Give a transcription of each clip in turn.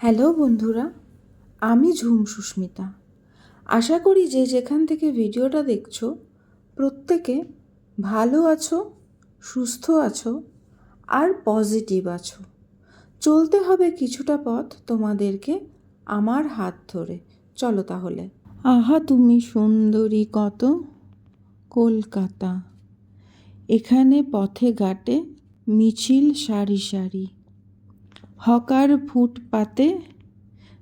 Hello বন্ধুরা, আমি ঝুম সুস্মিতা। আশা করি যে যেখান থেকে ভিডিওটা দেখছ, প্রত্যেকে ভালো আছো, সুস্থ আছো আর পজিটিভ আছো। চলতে হবে কিছুটা পথ তোমাদেরকে আমার হাত ধরে। চলো তাহলে। আহা, তুমি সুন্দরী কত। কলকাতা। এখানে পথে ঘাটে মিছিল সারি সারি। হকার ফুটপাতে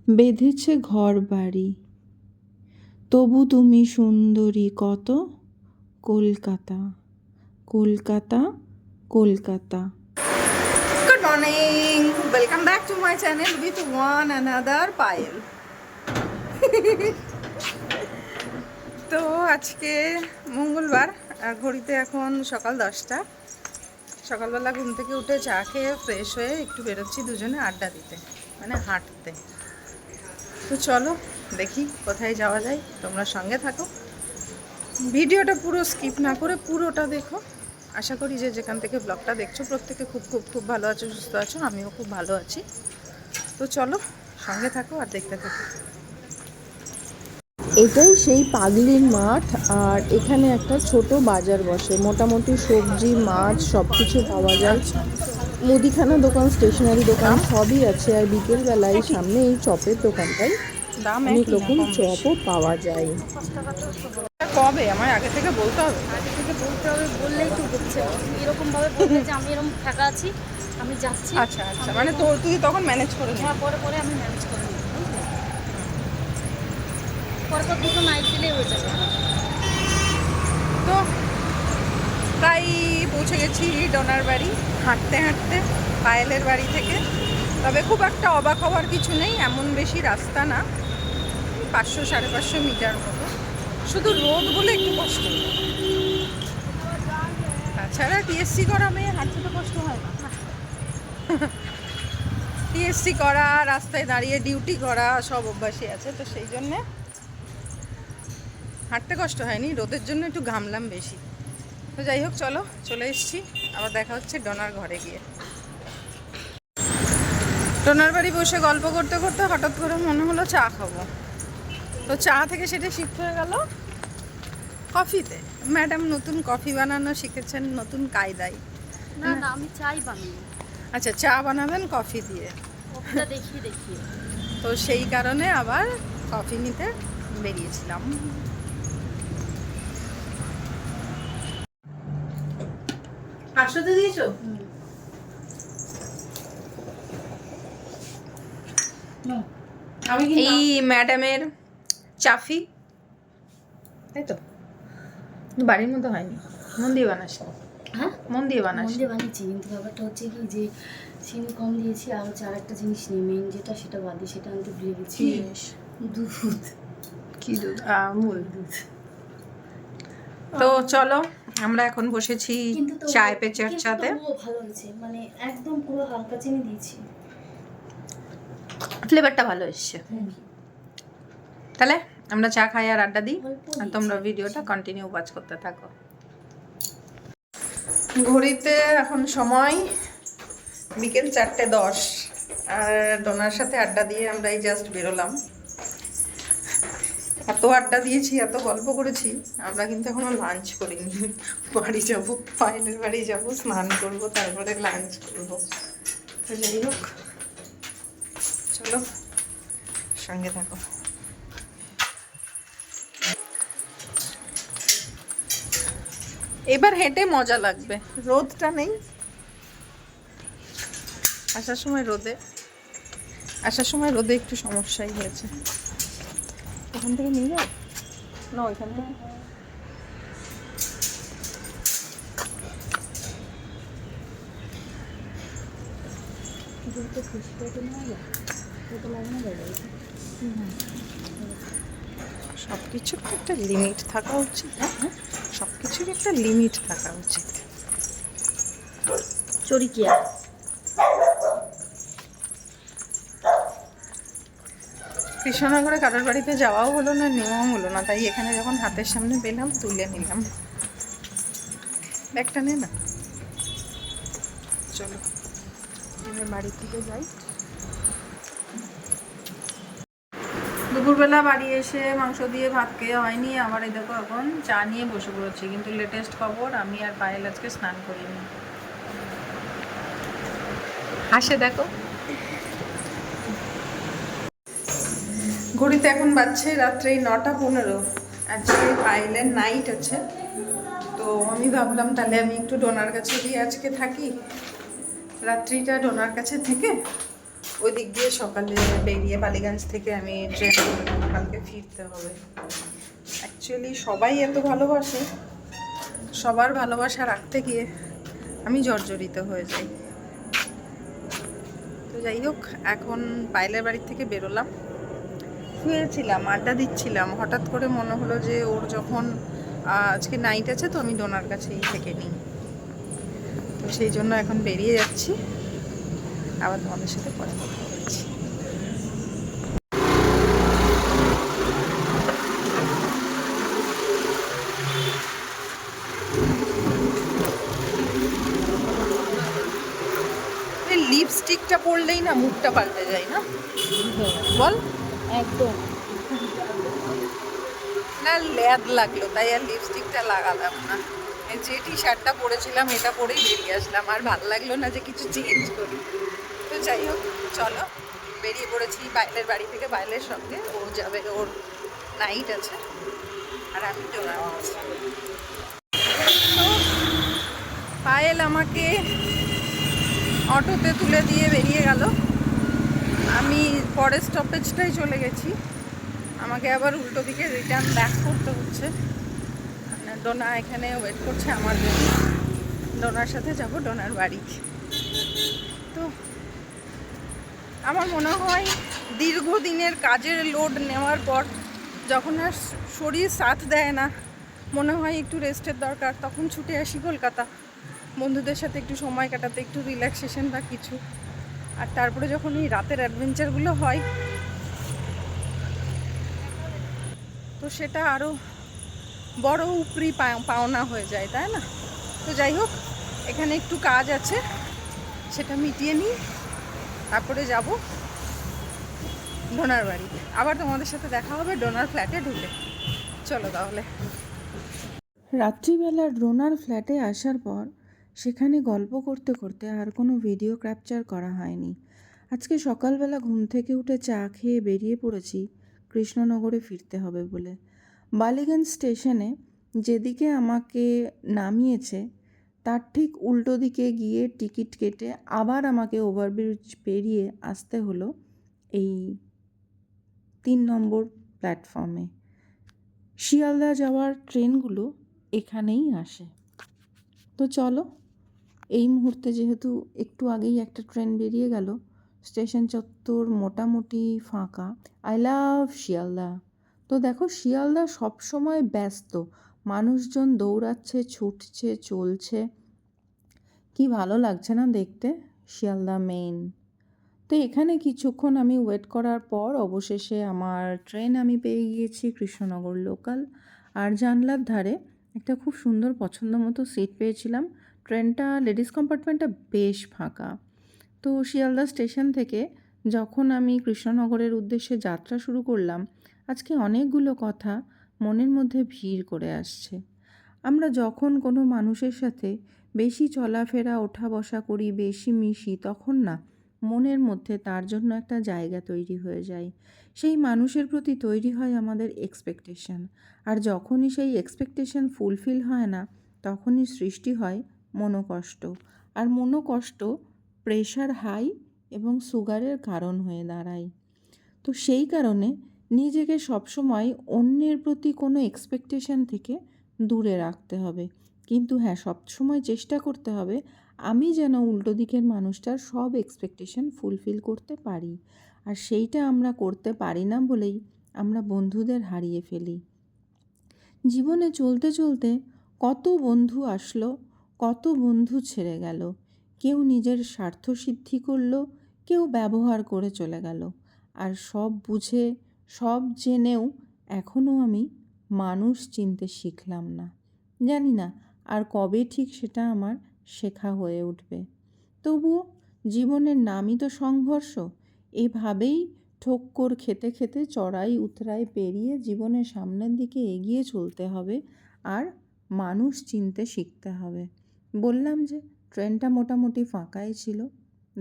বেঁধেছে ঘর বাড়ি তবু তুমি সুন্দরী কত Kolkata Kolkata Kolkata Good morning. Welcome back to my channel with one another Payal. তো আজকে মঙ্গলবার, আর ঘড়িতে এখন সকাল দশটা সকালবেলা ঘুম থেকে উঠে চা খেয়ে ফ্রেশ হয়ে একটু বেরোচ্ছি দুজনে আড্ডা দিতে মানে হাঁটতে। তো চলো, দেখি কোথায় যাওয়া যায়, তোমরা সঙ্গে থাকো। ভিডিওটা পুরো স্কিপ না করে পুরোটা দেখো। আশা করি যে যেখান থেকে ব্লগটা দেখছ, প্রত্যেকে খুব খুব খুব ভালো আছো, সুস্থ আছো, আমিও খুব ভালো আছি। তো চলো, সঙ্গে থাকো আর দেখতে থাকো। এটাই সেই পাগলির মাঠ আর এখানে একটা ছোট বাজার বসে। মোটামুটি সবজি মাছ সব কিছু পাওয়া যায়। মুদিখানা দোকান স্টেশনারি দোকান সবই আছে আর বিকেলবেলায় সামনে এই চপের দোকানটাই। দাম অনেক রকম। চপও পাওয়া যায়। কবে? আমার আগে থেকে বলতে হবে। আগে থেকে বলতে হবে বললেই তো হচ্ছে। এরকম ভাবে বলবে যে আমি এরকম ফাঁকা আছি আমি যাচ্ছি। আচ্ছা আচ্ছা। মানে তো তুই তখন ম্যানেজ করে হ্যাঁ পরে পরে আমি ম্যানেজ করে নেব বুঝলে? পরে পর দুটো নাইট দিলেই হয়ে যাবে। তো প্রায় পৌঁছে গেছি ডোনার বাড়ি, হাঁটতে হাঁটতে, পায়েলের বাড়ি থেকে। তবে খুব একটা অবাক হওয়ার কিছু নেই, এমন বেশি রাস্তা না, পাঁচশো সাড়ে পাঁচশো মিটার মতো। শুধু রোদ বলে একটু কষ্ট। তাছাড়া টিএসসি করা মেয়ে হাঁটতে তো কষ্ট হয় না। টিএসসি করা, রাস্তায় দাঁড়িয়ে ডিউটি করা, সব অভ্যাসই আছে। তো সেই জন্যে হাঁটতে কষ্ট হয়নি রোদের জন্য একটু ঘামলাম বেশি। তো যাই হোক চলো চলে এসছি। আবার দেখা হচ্ছে ডোনার ঘরে গিয়ে। ডোনার বাড়ি বসে গল্প করতে করতে হঠাৎ করে মনে হলো চা খাব। তো চা থেকে সেটা শিফট হয়ে গেল কফিতে। ম্যাডাম নতুন কফি বানানো শিখেছেন নতুন কায়দায়। না না আমি চাই বানিয়ে। আচ্ছা চা বানাবেন কফি দিয়ে। দেখি দেখিয়ে। তো সেই কারণে আবার কফি নিতে বেরিয়েছিলাম। পাঁচশোতে দিয়েছ? এই ম্যাডামের চাফি। তাই তো। বাড়ির মতো হয়নি। মন দিয়ে বানাস। হ্যাঁ? মন দিয়ে বানাস। মন দিয়ে বানিয়েছি কিন্তু ব্যাপারটা হচ্ছে কি যে চিনি কম দিয়েছি আর হচ্ছে আরেকটা জিনিস নেই মেন যেটা সেটা বাদ দিয়ে সেটা আনতে ভুলে গেছি। দুধ। কি দুধ? আমুল দুধ। তো চলো। আমরা এখন বসেছি চায় পে চর্চাতে ভালো হয়েছে মানে একদম পুরো হালকা চিনি দিয়েছি। ফ্লেভারটা ভালো এসছে। তাহলে আমরা চা খাই আর আড্ডা দিই আর তোমরা ভিডিওটা কন্টিনিউ ওয়াচ করতে থাকো। ঘড়িতে এখন সময় বিকেল চারটে দশ আর ডোনার সাথে আড্ডা দিয়ে আমরা এই জাস্ট বেরোলাম। এত আড্ডা দিয়েছি, এত গল্প করেছি, আমরা কিন্তু এখনও লাঞ্চ করিনি। বাড়ি যাব পায়েলের বাড়ি যাব, স্নান করব, তারপরে লাঞ্চ করব। তো যাই হোক, চলো, সঙ্গে থাকো। এবার হেঁটে মজা লাগবে, রোদটা নেই। আসার সময় রোদে, আসার সময় রোদে একটু সমস্যাই হয়েছে। ওখান থেকে নিয়ে যাও। না ওইখান থেকে। সব কিছুর একটা লিমিট থাকা উচিত হ্যাঁ? সব কিছুর একটা লিমিট থাকা উচিত। চরিকিয়া। কৃষ্ণনগরে কারোর বাড়িতে যাওয়াও হলো না, নেওয়াও হলো না। তাই এখানে যখন হাতের সামনে পেলাম, তুলে নিলাম। ব্যাগটা নে না। চলো, এবার বাড়ির দিকে যাই। দুপুরবেলা বাড়ি এসে মাংস দিয়ে ভাত খেয়ে হয়নি। আবার এই দেখো এখন চা নিয়ে বসে পড়েছি। কিন্তু লেটেস্ট খবর, আমি আর পায়েল আজকে স্নান করিনি। হাসে দেখো। ঘড়িতে এখন বাজছে রাত্রে নটা পনেরো। আজকে পায়েলের নাইট আছে। তো আমি ভাবলাম তাহলে আমি একটু ডোনার কাছে দিয়ে আজকে থাকি। রাত্রিটা ডোনার কাছে থেকে ওই দিক দিয়ে সকালে বেরিয়ে বালিগঞ্জ থেকে আমি ট্রেন কালকে ফিরতে হবে। অ্যাকচুয়ালি সবাই এত ভালোবাসে। সবার ভালোবাসা রাখতে গিয়ে আমি জর্জরিত হয়ে যাই। তো যাই হোক, এখন পায়েলের বাড়ি থেকে বেরোলাম। শুয়েছিলাম আড্ডা দিচ্ছিলাম। হঠাৎ করে মনে হলো যে ওর যখন আজকে নাইট আছে তো আমি ডোনার কাছেই থেকে নিই। তো সেই জন্য এখন বেরিয়ে যাচ্ছি। আবার তোমাদের সাথে পরে কথা বলছি। লিপস্টিকটা পরলেই না মুখটা পাল্টে যায় না? বল। একদম। না, ল্যাদ লাগল, তাই আর লিপস্টিকটা লাগালাম না। যে টি শার্টটা পরেছিলাম, এটা পরেই বেরিয়ে আসলাম। আর ভালো লাগল না যে কিছু চেঞ্জ করি। তো যাই হোক, চলো। বেরিয়ে পড়েছি বাইলের বাড়ি থেকে বাইলের সঙ্গে। ও যাবে, ওর নাইট আছে। আর আমি তো পায়েল আমাকে অটোতে তুলে দিয়ে বেরিয়ে গেল। আমি পরের স্টপেজটাই চলে গেছি। আমাকে আবার উল্টো দিকে রিটার্ন ব্যাক করতে হচ্ছে। ডোনা এখানে ওয়েট করছে আমার জন্য। ডোনার সাথে যাব, ডোনার বাড়ি। তো আমার মনে হয় দীর্ঘদিনের কাজের লোড নেওয়ার পর যখন আর শরীর সাথ দেয় না, মনে হয় একটু রেস্টের দরকার, তখন ছুটে আসি কলকাতা। বন্ধুদের সাথে একটু সময় কাটাতে, একটু রিল্যাক্সেশন বা কিছু। আর তারপরে যখন এই রাতের অ্যাডভেঞ্চারগুলো হয়, তো সেটা আরও বড় উপরি পাও- পাওনা হয়ে যায়, তাই না? তো যাই হোক, এখানে একটু কাজ আছে, সেটা মিটিয়ে নিই, তারপরে যাব ডোনার বাড়ি। আবার তোমাদের সাথে দেখা হবে ডোনার ফ্ল্যাটে ঢুকে। চলো তাহলে। রাত্রিবেলা ড্রোনার ফ্ল্যাটে আসার পর সেখানে গল্প করতে করতে আর কোনো ভিডিও ক্যাপচার করা হয়নি। আজকে সকালবেলা ঘুম থেকে উঠে চা খেয়ে বেরিয়ে পড়েছি, কৃষ্ণনগরে ফিরতে হবে বলে। বালিগঞ্জ স্টেশনে যেদিকে আমাকে নামিয়েছে, তার ঠিক উল্টো দিকে গিয়ে টিকিট কেটে আবার আমাকে ওভারব্রিজ পেরিয়ে আসতে হলো এই তিন নম্বর প্ল্যাটফর্মে শিয়ালদা যাওয়ার ট্রেনগুলো এখানেই আসে। তো চলো এই মুহূর্তে যেহেতু একটু আগেই একটা ট্রেন বেরিয়ে গেল, স্টেশন চত্বর মোটামুটি ফাঁকা। I love Sealdah. তো দেখো, শিয়ালদা সবসময় ব্যস্ত। মানুষজন দৌড়াচ্ছে, ছুটছে, চলছে। কি ভালো লাগছে না দেখতে? শিয়ালদা মেইন তো এখানে কিছুক্ষণ আমি ওয়েট করার পর অবশেষে আমার ট্রেন আমি পেয়ে গিয়েছি কৃষ্ণনগর লোকাল আর জানলার ধারে একটা খুব সুন্দর পছন্দ মতো সিট পেয়েছিলাম। ট্রেনটা, লেডিস কম্পার্টমেন্টটা বেশ ফাঁকা। তো শিয়ালদা স্টেশন থেকে যখন আমি কৃষ্ণনগরের উদ্দেশ্যে যাত্রা শুরু করলাম, আজকে অনেকগুলো কথা মনের মধ্যে ভিড় করে আসছে। আমরা যখন কোনো মানুষের সাথে বেশি চলাফেরা ওঠা বসা করি, বেশি মিশি, তখন না, মনের মধ্যে তার জন্য একটা জায়গা তৈরি হয়ে যায়। সেই মানুষের প্রতি তৈরি হয় আমাদের এক্সপেকটেশন আর যখনই সেই এক্সপেকটেশন ফুলফিল হয় না, তখনই সৃষ্টি হয় মনোকষ্ট। আর মনোকষ্ট প্রেশার হাই এবং সুগারের কারণ হয়ে দাঁড়ায়। তো সেই কারণে নিজেকে সবসময় অন্যের প্রতি কোনো এক্সপেকটেশন থেকে দূরে রাখতে হবে। কিন্তু হ্যাঁ সবসময় চেষ্টা করতে হবে আমি যেন উল্টো দিকের মানুষটার সব এক্সপেকটেশন ফুলফিল করতে পারি। আর সেইটা আমরা করতে পারি না বলেই আমরা বন্ধুদের হারিয়ে ফেলি। জীবনে চলতে চলতে কত বন্ধু আসলো কত বন্ধু ছেড়ে গেল। কেউ নিজের স্বার্থ সিদ্ধি করল, কেউ ব্যবহার করে চলে গেল। আর সব বুঝে, সব জেনেও এখনও আমি মানুষ চিনতে শিখলাম না। জানি না আর কবে ঠিক সেটা আমার শেখা হয়ে উঠবে। তবুও জীবনের নামই তো সংঘর্ষ। এভাবেই ঠক্কর খেতে খেতে, চড়াই উতরাই পেরিয়ে জীবনের সামনের দিকে এগিয়ে চলতে হবে আর মানুষ চিনতে শিখতে হবে। বললাম যে ট্রেনটা মোটামুটি ফাঁকাই ছিল।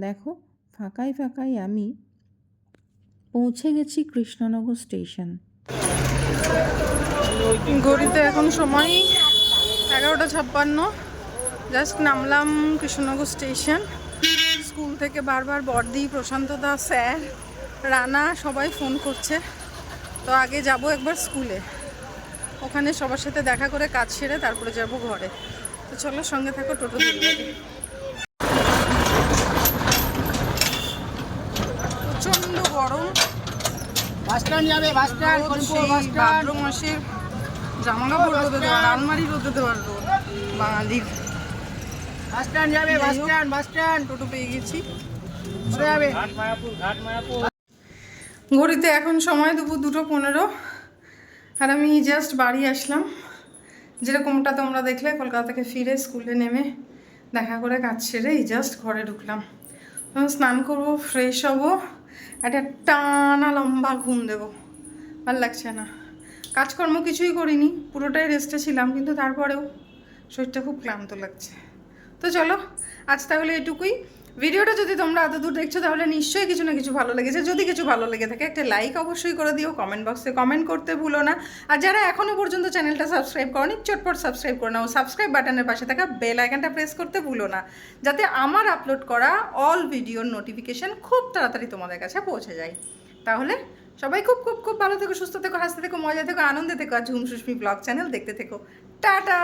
দেখো, ফাঁকাই ফাঁকাই আমি পৌঁছে গেছি কৃষ্ণনগর স্টেশন। ঘড়িতে এখন সময় এগারোটা ছাপ্পান্ন। জাস্ট নামলাম কৃষ্ণনগর স্টেশন। স্কুল থেকে বারবার বর্দি, প্রশান্ত দাস স্যার, রানা সবাই ফোন করছে। তো আগে যাব একবার স্কুলে। ওখানে সবার সাথে দেখা করে কাজ সেরে তারপরে যাব ঘরে। তো চলো সঙ্গে থাকো টোটো ধরবে প্রচণ্ড গরম। ভাদ্র মাসের জামা কাপড় রোদে দেওয়ার আলমারি রোদে দেওয়ার রোদ বাঙালির। বাস স্ট্যান্ড যাবে যাই বাস হোক। Stand bus stand. টোটো পেয়ে গেছি। যাবে। ঘড়িতে এখন সময় দুপুর দুটো পনেরো আর আমি জাস্ট বাড়ি আসলাম। যেরকমটা তোমরা দেখলে, কলকাতা থেকে ফিরে স্কুলে নেমে দেখা করে কাজ সেরে এই জাস্ট ঘরে ঢুকলাম। স্নান করব ফ্রেশ হব একটা টানা লম্বা ঘুম দেবো। ভালো লাগছে না। কাজকর্ম কিছুই করিনি, পুরোটাই রেস্টে ছিলাম, কিন্তু তারপরেও শরীরটা খুব ক্লান্ত লাগছে। তো চলো, আজ তাহলে এটুকুই। ভিডিওটা যদি তোমরা এত দূর দেখছ, তাহলে নিশ্চয়ই কিছু না কিছু ভালো লেগেছে। যদি কিছু ভালো লেগে থাকে, একটা লাইক অবশ্যই করে দিও কমেন্ট বক্সে কমেন্ট করতে ভুলো না। আর যারা এখনও পর্যন্ত চ্যানেলটা সাবস্ক্রাইব করনি, চটপট সাবস্ক্রাইব করে নাও। সাবস্ক্রাইব বাটনের পাশে থাকা বেল আইকনটা প্রেস করতে ভুলো না, যাতে আমার আপলোড করা অল ভিডিওর নোটিফিকেশন খুব তাড়াতাড়ি তোমাদের কাছে পৌঁছে যায়। তাহলে সবাই খুব খুব খুব ভালো থেকো, সুস্থ থেকো, হাসতে থেকো, মজা থেকো, আনন্দে থেকো, আর ঝুম সুস্মি ব্লগ চ্যানেল দেখতে থেকো। টাটা!